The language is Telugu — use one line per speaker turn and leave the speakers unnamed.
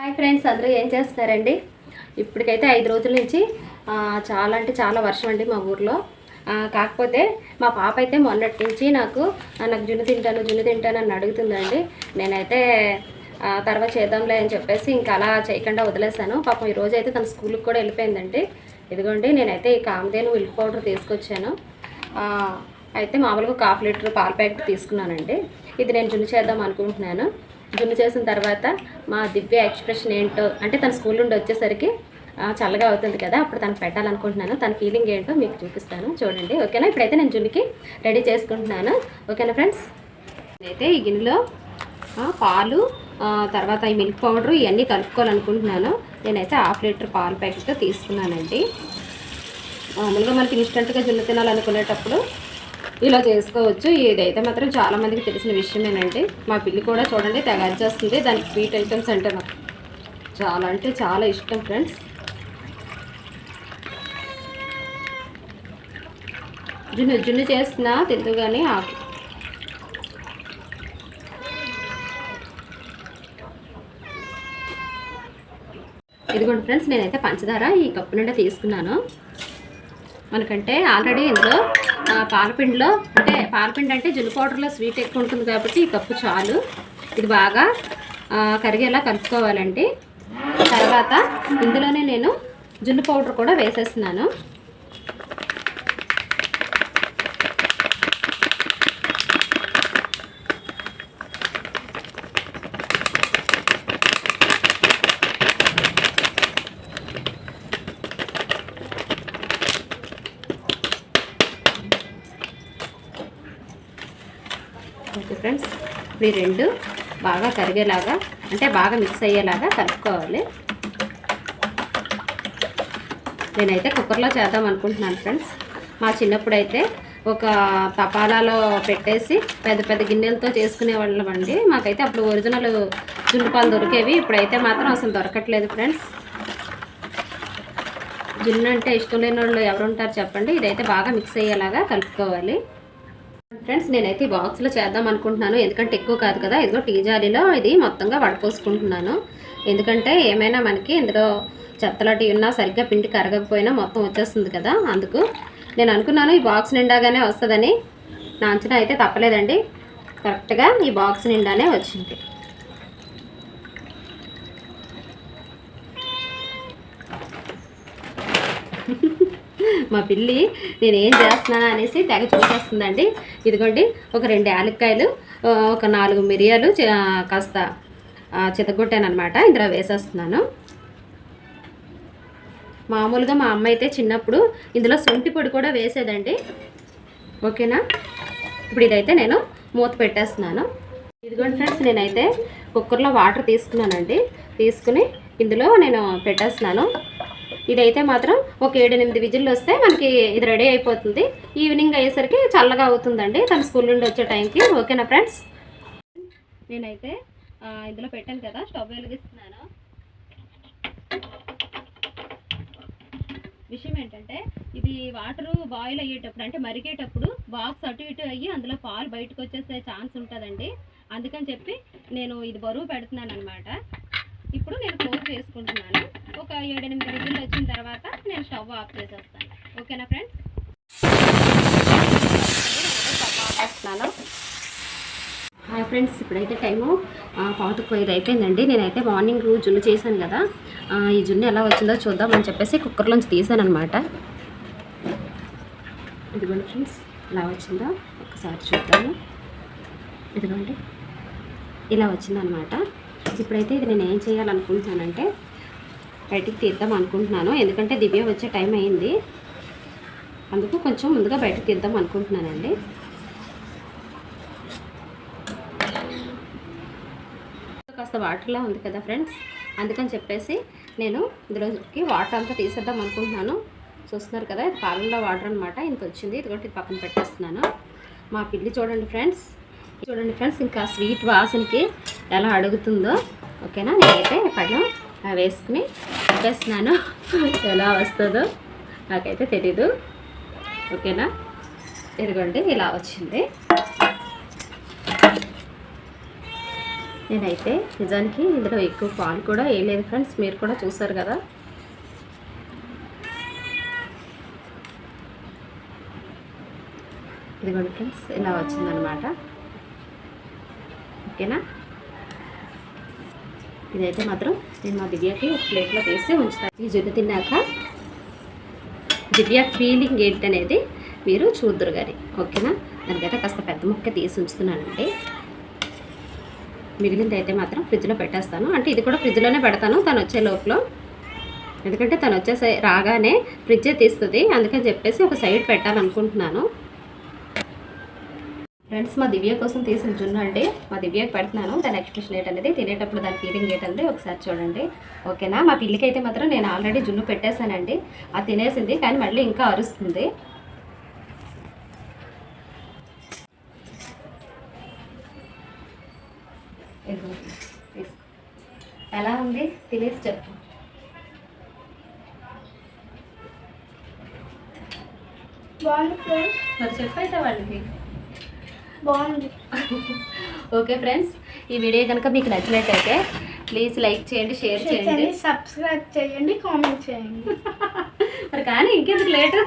హాయ్ ఫ్రెండ్స్ అందరూ ఏం చేస్తున్నారండి? ఇప్పటికైతే ఐదు రోజుల నుంచి చాలా అంటే చాలా వర్షం అండి మా ఊర్లో. కాకపోతే మా పాప అయితే మొన్నటి నుంచి నాకు నాకు జున్ను తింటాను జున్ను తింటాను అని అడుగుతుందండి. నేనైతే తర్వాత చేద్దాంలే అని చెప్పేసి ఇంకా అలా చేయకుండా వదిలేసాను పాపం ఈ రోజు అయితే తన స్కూల్కి కూడా వెళ్ళిపోయిందండి. ఇదిగోండి నేనైతే ఈ కామధేను మిల్క్ పౌడర్ తీసుకొచ్చాను. అయితే మామూలుగా ఒక హాఫ్ లీటర్ పాల ప్యాకెట్ తీసుకున్నానండి. ఇది నేను జున్ను చేద్దాం అనుకుంటున్నాను. జున్ను చేసిన తర్వాత మా దివ్య ఎక్స్ప్రెషన్ ఏంటో అంటే తన స్కూల్ నుండి వచ్చేసరికి చల్లగా అవుతుంది కదా అప్పుడు తను పెట్టాలనుకుంటున్నాను. తన ఫీలింగ్ ఏంటో మీకు చూపిస్తాను. చూడండి ఓకేనా? ఇప్పుడైతే నేను జున్నుకి రెడీ చేసుకుంటున్నాను. ఓకేనా ఫ్రెండ్స్? అయితే ఈ గిన్నెలో పాలు తర్వాత ఈ మిల్క్ పౌడర్ ఇవన్నీ కలుపుకోవాలనుకుంటున్నాను. నేనైతే హాఫ్ లీటర్ పాల ప్యాకెట్ తీసుకున్నానండి. మామూలుగా మనకి ఇన్స్టెంట్గా జున్ను తినాలనుకునేటప్పుడు ఇలా చేసుకోవచ్చు. ఇదైతే మాత్రం చాలా మందికి తెలిసిన విషయమేనండి మా పిల్లి కూడా చూడండి తెగ చేస్తుంది దానికి స్వీట్ ఐటమ్స్ అంటే నాకు చాలా అంటే చాలా ఇష్టం ఫ్రెండ్స్. జున్ను జున్ను చేస్తున్నా తిందు కానీ ఆకు ఇదిగోండి ఫ్రెండ్స్ నేనైతే పంచదార ఈ కప్పు నుండే తీసుకున్నాను. మనకంటే ఆల్రెడీ ఇందులో పాలపిండిలో అంటే పాలపిండి అంటే జున్ను పౌడర్లో స్వీట్ ఎక్కువ ఉంటుంది కాబట్టి ఈ కప్పు చాలు. ఇది బాగా కరిగేలా కలుపుకోవాలండి. తర్వాత ఇందులోనే నేను జున్ను పౌడర్ కూడా వేసేస్తున్నాను. ఫ్రెండ్స్ ఇవి రెండు బాగా కరిగేలాగా అంటే బాగా మిక్స్ అయ్యేలాగా కలుపుకోవాలి. నేనైతే కుక్కర్లో చేద్దాం అనుకుంటున్నాను ఫ్రెండ్స్. మా చిన్నప్పుడు అయితే ఒక తపాలాలో పెట్టేసి పెద్ద పెద్ద గిన్నెలతో చేసుకునే వాళ్ళం అండి. మాకైతే అప్పుడు ఒరిజినల్ జున్ను పాలు దొరికేవి ఇప్పుడైతే మాత్రం అసలు దొరకట్లేదు ఫ్రెండ్స్. జున్ను అంటే ఇష్టం లేని వాళ్ళు ఎవరుంటారు చెప్పండి. ఇదైతే బాగా మిక్స్ అయ్యేలాగా కలుపుకోవాలి. ఫ్రెండ్స్ నేనైతే ఈ బాక్స్లో చేద్దాం అనుకుంటున్నాను. ఎందుకంటే ఎక్కువ కాదు కదా. ఇదిగో టీ జాలీలో ఇది మొత్తంగా వడపోసుకుంటున్నాను. ఎందుకంటే ఏమైనా మనకి ఇందులో చెత్తలాంటివి ఉన్నా సరిగ్గా పిండి కరగకపోయినా మొత్తం వచ్చేస్తుంది కదా. అందుకు నేను అనుకున్నాను ఈ బాక్స్ నిండాగానే వస్తుందని. నా అంచనా అయితే తప్పలేదండి. కరెక్ట్గా ఈ బాక్స్ నిండానే వచ్చింది. మా పిల్లి నేను ఏం చేస్తున్నానా అనేసి తెగ చూసేస్తుందండి. ఇదిగోండి ఒక రెండు యాలక్కాయలు ఒక నాలుగు మిరియాలు కాస్త చితగొట్టాను అనమాట ఇందులో వేసేస్తున్నాను. మామూలుగా మా అమ్మ అయితే చిన్నప్పుడు ఇందులో శొంఠి పొడి కూడా వేసేదండి. ఓకేనా? ఇప్పుడు ఇదైతే నేను మూత పెట్టేస్తున్నాను. ఇదిగోండి ఫ్రెండ్స్ నేనైతే కుక్కర్లో వాటర్ తీసుకున్నానండి. తీసుకుని ఇందులో నేను పెట్టేస్తున్నాను. ఇదైతే మాత్రం ఒక ఏడు ఎనిమిది విజిల్లు వస్తే మనకి ఇది రెడీ అయిపోతుంది. ఈవినింగ్ అయ్యేసరికి చల్లగా అవుతుందండి. తన స్కూల్ నుండి వచ్చే టైంకి. ఓకేనా ఫ్రెండ్స్? నేనైతే ఇందులో పెట్టాను కదా స్టవ్ వెలిగిస్తున్నాను. విషయం ఏంటంటే ఇది వాటరు బాయిల్ అయ్యేటప్పుడు అంటే మరిగేటప్పుడు బాక్స్ అటు ఇటు అయ్యి అందులో పాలు బయటకు వచ్చేసే ఛాన్స్ ఉంటుందండి. అందుకని చెప్పి నేను ఇది బరువు పెడుతున్నాను అనమాట ఇప్పుడు నేను క్లోజ్ చేసుకుంటున్నాను. ఒక ఏడెనిమిది రోజులు వచ్చిన తర్వాత నేను స్టవ్ ఆఫ్ చేసేస్తాను. ఓకేనా ఫ్రెండ్స్ హాయ్ ఫ్రెండ్స్ ఇప్పుడైతే టైము పావుతకు ఐదు అయిపోయిందండి. నేనైతే మార్నింగ్ జున్ను చేశాను కదా. ఈ జున్ను ఎలా వచ్చిందో చూద్దామని చెప్పేసి కుక్కర్లోంచి తీసాను అనమాట ఇదిగోండి ఫ్రెండ్స్ ఎలా వచ్చిందో? ఒకసారి చూద్దాము. ఇదిగోండి. ఇలా వచ్చిందనమాట ఇప్పుడైతే ఇది నేను ఏం చేయాలనుకుంటున్నానంటే బయటికి తీద్దాం అనుకుంటున్నాను. ఎందుకంటే దివ్య వచ్చే టైం అయింది. అందుకు కొంచెం ముందుగా బయటకు తీద్దాం అనుకుంటున్నానండి. కాస్త వాటర్లా ఉంది కదా ఫ్రెండ్స్. అందుకని చెప్పేసి నేను ఇందులోకి వాటర్ అంతా తీసేద్దాం అనుకుంటున్నాను. చూస్తున్నారు కదా ఇది పాలల్లో వాటర్ అనమాట ఇంత వచ్చింది. ఇది కూడా పక్కన పెట్టేస్తున్నాను. మా పిల్లి చూడండి ఫ్రెండ్స్. చూడండి ఫ్రెండ్స్ ఇంకా స్వీట్ వాసనకి ఎలా అడుగుతుందో. ఓకేనా? నేనైతే పళ్ళం వేసుకుని పెట్టేస్తున్నాను ఎలా వస్తుందో నాకైతే తెలీదు. ఓకేనా? ఇదిగోండి ఇలా వచ్చింది. నేనైతే నిజానికి ఇందులో ఎక్కువ పాలు కూడా వేయలేదు ఫ్రెండ్స్ మీరు కూడా చూసారు కదా. ఇదిగోండి ఫ్రెండ్స్ ఇలా వచ్చిందనమాట ఓకేనా? ఇదైతే మాత్రం నేను మా దివ్యకి ఒక ప్లేట్లో వేసి ఉంచుతాను. ఈ జున్ను తిన్నాక దివ్య ఫీలింగ్ ఏంటనేది మీరు చూద్దరు కానీ ఓకేనా? దానికైతే కాస్త పెద్ద ముక్క తీసి ఉంచుతున్నానండి. మిగిలింది అయితే మాత్రం ఫ్రిడ్జ్లో పెట్టేస్తాను. అంటే ఇది కూడా ఫ్రిడ్జ్లోనే పెడతాను తను వచ్చే లోపల. ఎందుకంటే తను వచ్చేసే రాగానే ఫ్రిడ్జే తీస్తుంది అందుకని చెప్పేసి ఒక సైడ్ పెట్టాలనుకుంటున్నాను. ఫ్రెండ్స్ మా దివ్య కోసం తీసిన జున్ను అండి. మా దివ్యకి పెడుతున్నాను. దాని ఎక్స్ప్రెషన్ ఏంటనేది తినేటప్పుడు దాని ఫీలింగ్ ఏంటనేది ఒకసారి చూడండి. ఓకేనా? మా పిల్లికి అయితే మాత్రం నేను ఆల్రెడీ జున్ను పెట్టేశానండి. అది తినేసింది కానీ మళ్ళీ ఇంకా అరుస్తుంది. ఎలా ఉంది? తినేసి చెప్పు.
బాగుంది
మరి చెప్పైతే వాళ్ళకి?
బాగుంది.
ఓకే ఫ్రెండ్స్ ఈ వీడియో కనుక మీకు నచ్చినట్టయితే ప్లీజ్ లైక్ చేయండి షేర్ చేయండి.
చేయండి సబ్స్క్రైబ్ చేయండి కామెంట్ చేయండి.
మరి కానీ ఇంకెందుకు లేట్?